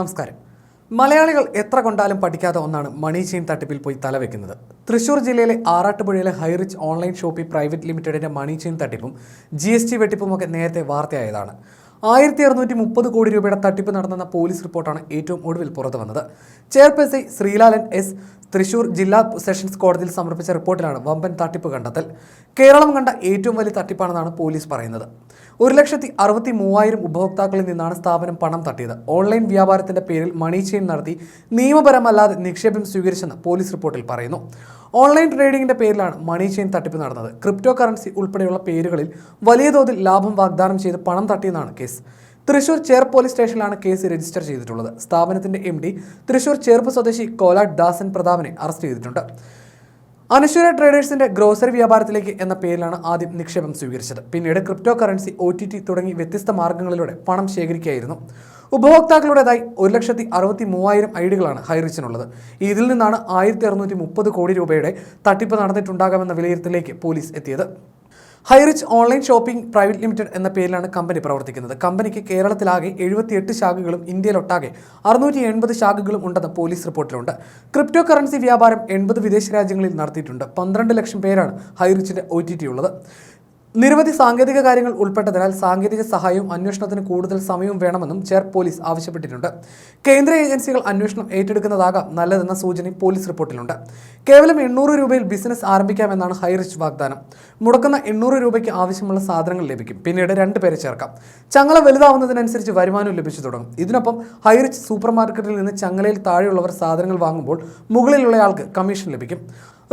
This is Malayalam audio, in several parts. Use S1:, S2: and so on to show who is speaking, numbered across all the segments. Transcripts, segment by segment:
S1: നമസ്കാരം. മലയാളികൾ എത്ര കൊണ്ടാലും പഠിക്കാത്ത ഒന്നാണ് മണി ചെയിൻ തട്ടിപ്പിൽ പോയി തലവെക്കുന്നത് തൃശൂർ ജില്ലയിലെ ആറാട്ടുപുഴയിലെ ഹൈറിച്ച് ഓൺലൈൻ ഷോപ്പി പ്രൈവറ്റ് ലിമിറ്റഡിന്റെ മണി ചെയിൻ തട്ടിപ്പും ജി എസ് ടി വെട്ടിപ്പുമൊക്കെ നേരത്തെ വാർത്തയായതാണ്. ആയിരത്തി അറുന്നൂറ്റി മുപ്പത് കോടി രൂപയുടെ തട്ടിപ്പ് നടന്നെന്ന പോലീസ് റിപ്പോർട്ടാണ് ഏറ്റവും ഒടുവിൽ പുറത്തു വന്നത് ചെയർപേഴ്സൺ ശ്രീലാലൻ എസ് തൃശൂർ ജില്ലാ സെഷൻസ് കോടതിയിൽ സമർപ്പിച്ച റിപ്പോർട്ടിലാണ് വമ്പൻ തട്ടിപ്പ് കണ്ടെത്തൽ. കേരളം കണ്ട ഏറ്റവും വലിയ തട്ടിപ്പാണെന്നാണ് പോലീസ് പറയുന്നത്. ഒരു ലക്ഷത്തി അറുപത്തി മൂവായിരം ഉപഭോക്താക്കളിൽ നിന്നാണ് സ്ഥാപനം പണം തട്ടിയത്. ഓൺലൈൻ വ്യാപാരത്തിന്റെ പേരിൽ മണി ചെയിൻ നടത്തി നിയമപരമല്ലാതെ നിക്ഷേപം സ്വീകരിച്ചെന്ന് പോലീസ് റിപ്പോർട്ടിൽ പറയുന്നു. ഓൺലൈൻ ട്രേഡിംഗിന്റെ പേരിലാണ് മണി ചെയിൻ തട്ടിപ്പ് നടന്നത്. ക്രിപ്റ്റോ കറൻസി ഉൾപ്പെടെയുള്ള പേരുകളിൽ വലിയ തോതിൽ ലാഭം വാഗ്ദാനം ചെയ്ത് പണം തട്ടിയെന്നാണ് കേസ്. തൃശൂർ ചേർ പോലീസ് സ്റ്റേഷനിലാണ് കേസ് രജിസ്റ്റർ ചെയ്തിട്ടുള്ളത്. സ്ഥാപനത്തിന്റെ എം ഡി തൃശൂർ ചേർപ്പ് സ്വദേശി കോലാട്ട് ദാസൻ പ്രതാപനെ അറസ്റ്റ് ചെയ്തിട്ടുണ്ട്. അനശ്വര ട്രേഡേഴ്സിന്റെ ഗ്രോസറി വ്യാപാരത്തിലേക്ക് എന്ന പേരിലാണ് ആദ്യം നിക്ഷേപം സ്വീകരിച്ചത്. പിന്നീട് crypto currency O T T തുടങ്ങി വ്യത്യസ്ത മാർഗങ്ങളിലൂടെ പണം ശേഖരിക്കുകയായിരുന്നു. ഉപഭോക്താക്കളുടേതായി ഒരു ലക്ഷത്തി അറുപത്തി മൂവായിരം ഐഡികളാണ് ഹൈറിച്ചിനുള്ളത്. ഇതിൽ നിന്നാണ് ആയിരത്തി അറുന്നൂറ്റി മുപ്പത് കോടി രൂപയുടെ തട്ടിപ്പ് നടന്നിട്ടുണ്ടാകാമെന്ന വിലയിരുത്തലിലേക്ക് പോലീസ് എത്തിയത്. Highrich online shopping private limited എന്ന പേരിലാണ് കമ്പനി പ്രവർത്തിക്കുന്നത്. കമ്പനിക്ക് കേരളത്തിലാകെ എഴുപത്തിയെട്ട് ശാഖകളും ഇന്ത്യയിലൊട്ടാകെ അറുന്നൂറ്റി എൺപത് ശാഖകളും ഉണ്ടെന്ന് പോലീസ് റിപ്പോർട്ടിലുണ്ട്. ക്രിപ്റ്റോ കറൻസി വ്യാപാരം എൺപത് വിദേശ രാജ്യങ്ങളിൽ നടത്തിയിട്ടുണ്ട്. പന്ത്രണ്ട് ലക്ഷം പേരാണ് ഹൈറിച്ചിന്റെ ഒ ടി ടി ഉള്ളത്. നിരവധി സാങ്കേതിക കാര്യങ്ങൾ ഉൾപ്പെട്ടതിനാൽ സാങ്കേതിക സഹായവും അന്വേഷണത്തിന് കൂടുതൽ സമയവും വേണമെന്നും ചേർ പോലീസ് ആവശ്യപ്പെട്ടിട്ടുണ്ട്. കേന്ദ്ര ഏജൻസികൾ അന്വേഷണം ഏറ്റെടുക്കുന്നതാകാം നല്ലതെന്ന സൂചന പോലീസ് റിപ്പോർട്ടിലുണ്ട്. കേവലം എണ്ണൂറ് രൂപയിൽ ബിസിനസ് ആരംഭിക്കാമെന്നാണ് ഹൈറിച്ച് വാഗ്ദാനം. മുടക്കുന്ന എണ്ണൂറ് രൂപയ്ക്ക് ആവശ്യമുള്ള സാധനങ്ങൾ ലഭിക്കും. പിന്നീട് രണ്ട് പേരെ ചേർക്കാം. ചങ്ങല വലുതാവുന്നതിനനുസരിച്ച് വരുമാനം ലഭിച്ചു തുടങ്ങും. ഇതിനൊപ്പം ഹൈറിച്ച് സൂപ്പർ മാർക്കറ്റിൽ നിന്ന് ചങ്ങലയിൽ താഴെയുള്ളവർ സാധനങ്ങൾ വാങ്ങുമ്പോൾ മുകളിലുള്ളയാൾക്ക് കമ്മീഷൻ ലഭിക്കും.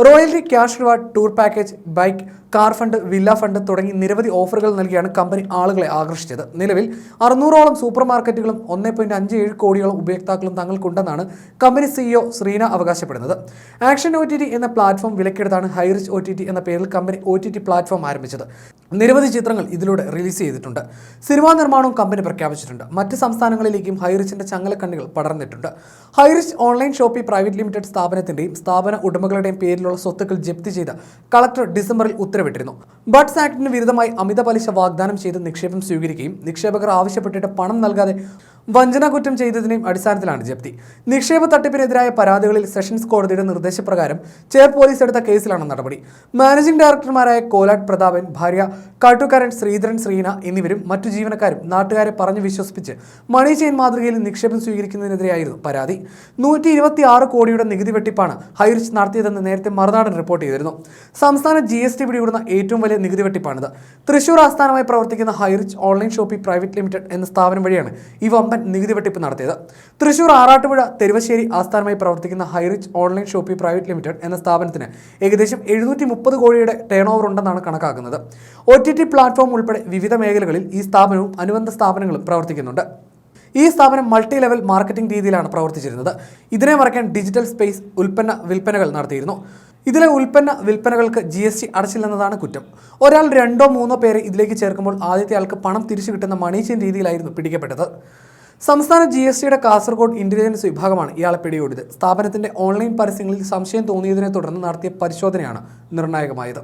S1: Royalty cash reward tour package bike car fund villa fund തുടങ്ങി നിരവധി ഓഫറുകൾ നൽകിയാണ് കമ്പനി ആളുകളെ ആകർഷിച്ചത്. നിലവിൽ അറുന്നൂറോളം സൂപ്പർ മാർക്കറ്റുകളും ഒന്നേ പോയിന്റ് അഞ്ച് ഏഴ് കോടിയോളം ഉപയോക്താക്കളും തങ്ങൾക്കുണ്ടെന്നാണ് കമ്പനി സിഇഒ ശ്രീന അവകാശപ്പെടുന്നത്. ആക്ഷൻ ഒ എന്ന പ്ലാറ്റ്ഫോം വിലക്കെടുത്താണ് ഹൈറിച്ച് ഒ എന്ന പേരിൽ കമ്പനി ഒ പ്ലാറ്റ്ഫോം ആരംഭിച്ചത്. നിരവധി ചിത്രങ്ങൾ ഇതിലൂടെ റിലീസ് ചെയ്തിട്ടുണ്ട്. സിനിമാ നിർമ്മാണവും കമ്പനി പ്രഖ്യാപിച്ചിട്ടുണ്ട്. മറ്റ് സംസ്ഥാനങ്ങളിലേക്കും ഹൈറിച്ചിന്റെ ചങ്ങലക്കണ്ണികൾ പടർന്നിട്ടുണ്ട്. Highrich online shoppy private limited സ്ഥാപനത്തിന്റെയും സ്ഥാപന ഉടമകളുടെയും പേരിലുള്ള സ്വത്തുക്കൾ ജപ്തി ചെയ്ത് കളക്ടർ ഡിസംബറിൽ ഉത്തരവിട്ടിരുന്നു. ബഡ്സ് ആക്ടിന് വിരുദ്ധമായി അമിത പലിശ വാഗ്ദാനം ചെയ്ത് നിക്ഷേപം സ്വീകരിക്കുകയും നിക്ഷേപകർ ആവശ്യപ്പെട്ടിട്ട് പണം നൽകാതെ വഞ്ചന കുറ്റം ചെയ്തതിനെയും അടിസ്ഥാനത്തിലാണ് ജപ്തി. നിക്ഷേപ തട്ടിപ്പിനെതിരായ പരാതികളിൽ സെഷൻസ് കോടതിയുടെ നിർദ്ദേശപ്രകാരം ചെയർ പോലീസ് എടുത്ത കേസിലാണ് നടപടി. മാനേജിംഗ് ഡയറക്ടർമാരായ കോലാട്ട് പ്രതാപൻ ഭാര്യ കാട്ടുകാരൻ ശ്രീധരൻ ശ്രീന എന്നിവരും മറ്റു ജീവനക്കാരും നാട്ടുകാരെ പറഞ്ഞു വിശ്വസിപ്പിച്ച് മണി ചെയിൻ മാതൃകയിൽ നിക്ഷേപം സ്വീകരിക്കുന്നതിനെതിരെയായിരുന്നു പരാതി. നൂറ്റി ഇരുപത്തി ആറ് കോടിയുടെ നികുതി വെട്ടിപ്പാണ് ഹൈറിച്ച് നടത്തിയതെന്ന് നേരത്തെ മറുനാടൻ റിപ്പോർട്ട് ചെയ്തിരുന്നു. സംസ്ഥാന ജി എസ് ടി പിടികൂടുന്ന ഏറ്റവും വലിയ നികുതി വെട്ടിപ്പാണിത്. തൃശൂർ ആസ്ഥാനമായി പ്രവർത്തിക്കുന്ന Highrich online shopping private limited എന്ന സ്ഥാപനം വഴിയാണ് ഈ വമ്പൻ നികുതി വെട്ടിപ്പ് നടത്തിയത്. തൃശൂർ ആറാട്ടുപുഴ തെരുവശ്ശേരി ആസ്ഥാനമായി പ്രവർത്തിക്കുന്ന Highrich online shoppy private limited എന്ന സ്ഥാപനത്തിന് ഏകദേശം എഴുന്നൂറ്റി മുപ്പത് കോടിയുടെ ടേൺ ഓവർ ഉണ്ടെന്നാണ് കണക്കാക്കുന്നത്. ഒ ടി ടി പ്ലാറ്റ്ഫോം ഉൾപ്പെടെ വിവിധ മേഖലകളിൽ ഈ സ്ഥാപനവും അനുബന്ധ സ്ഥാപനങ്ങളും പ്രവർത്തിക്കുന്നുണ്ട്. ഈ സ്ഥാപനം മൾട്ടി ലെവൽ മാർക്കറ്റിംഗ് രീതിയിലാണ് പ്രവർത്തിച്ചിരുന്നത്. ഇതിനെ മറയ്ക്കാൻ ഡിജിറ്റൽ സ്പേസ് ഉൽപ്പന്ന വിൽപ്പനകൾ നടത്തിയിരുന്നു. ഇതിലെ ഉൽപ്പന്ന വിൽപ്പനകൾക്ക് ജി എസ് ടി അടച്ചില്ലെന്നതാണ് കുറ്റം. ഒരാൾ രണ്ടോ മൂന്നോ പേരെ ഇതിലേക്ക് ചേർക്കുമ്പോൾ ആദ്യത്തെ ആൾക്ക് പണം തിരിച്ചു കിട്ടുന്ന മണീച്ചിൻ രീതിയിലായിരുന്നു പിടിക്കപ്പെട്ടത്. സംസ്ഥാന ജി എസ് ടിയുടെ കാസർഗോഡ് ഇന്റലിജൻസ് വിഭാഗമാണ് ഇയാളെ പിടികൂടിയത്. സ്ഥാപനത്തിന്റെ ഓൺലൈൻ പരസ്യങ്ങളിൽ സംശയം തോന്നിയതിനെ തുടർന്ന് നടത്തിയ പരിശോധനയാണ് നിർണായകമായത്.